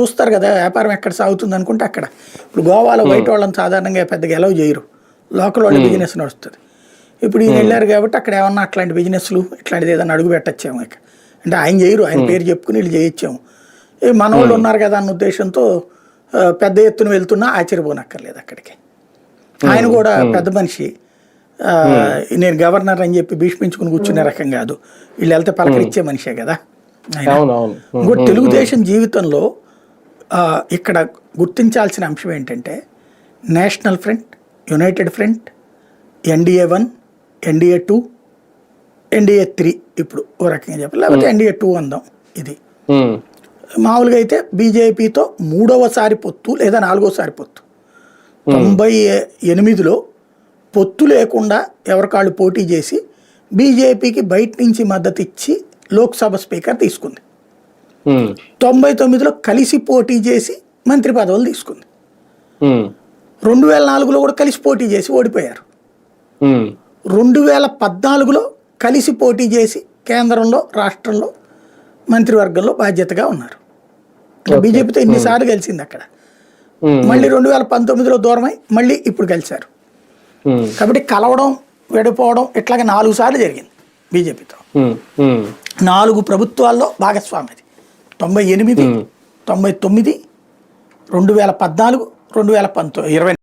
చూస్తారు కదా వ్యాపారం ఎక్కడ సాగుతుంది అనుకుంటే అక్కడ. ఇప్పుడు గోవాలో బయట వాళ్ళని సాధారణంగా పెద్దగా ఎలవ్ చేయరు. లోకల్ వాళ్ళ బిజినెస్ నడుస్తుంది. ఇప్పుడు ఈయన వెళ్ళారు కాబట్టి అక్కడ ఏమన్నా అట్లాంటి బిజినెస్లు ఇట్లాంటిది ఏదైనా అడుగు పెట్టచ్చేమో ఇక. అంటే ఆయన చేయరు ఆయన పేరు చెప్పుకుని వీళ్ళు చేయొచ్చాము. ఏ మన వాళ్ళు ఉన్నారు కదా అన్న ఉద్దేశంతో పెద్ద ఎత్తున వెళ్తున్నా ఆశ్చర్యపోనక్కర్లేదు అక్కడికి. ఆయన కూడా పెద్ద మనిషి. నేను గవర్నర్ అని చెప్పి భీష్మించుకుని కూర్చునే రకం కాదు. వీళ్ళు వెళ్తే పలకరించే మనిషే కదా ఇంకోటి తెలుగుదేశం జీవితంలో ఇక్కడ గుర్తించాల్సిన అంశం ఏంటంటే national front united front NDA one NDA two NDA three ఇప్పుడు ఓ రకంగా చెప్పాలి. లేకపోతే ఎన్డీఏ టూ అందాం ఇది. ఉమ్, మామూలుగా అయితే బీజేపీతో మూడవసారి పొత్తు లేదా నాలుగోసారి పొత్తు. తొంభై ఎనిమిదిలో పొత్తు లేకుండా ఎవరికాళ్ళు పోటీ చేసి బీజేపీకి బయట నుంచి మద్దతు ఇచ్చి లోక్సభ స్పీకర్ తీసుకుంది. తొంభై తొమ్మిదిలో కలిసి పోటీ చేసి మంత్రి పదవులు తీసుకుంది. రెండు వేల నాలుగులో కూడా కలిసి పోటీ చేసి ఓడిపోయారు. రెండు వేల పద్నాలుగులో కలిసి పోటీ చేసి కేంద్రంలో రాష్ట్రంలో మంత్రివర్గంలో బాధ్యతగా ఉన్నారు. బీజేపీతో ఎన్నిసార్లు కలిసింది అక్కడ. మళ్ళీ రెండు వేల పంతొమ్మిదిలో దూరమై మళ్ళీ ఇప్పుడు కలిశారు. కాబట్టి కలవడం విడిపోవడం ఇట్లాగే నాలుగు సార్లు జరిగింది బీజేపీతో. నాలుగు ప్రభుత్వాల్లో భాగస్వామిది. తొంభై ఎనిమిది తొంభై తొమ్మిది రెండు వేల పద్నాలుగు రెండు వేల పంతొమ్మిది ఇరవై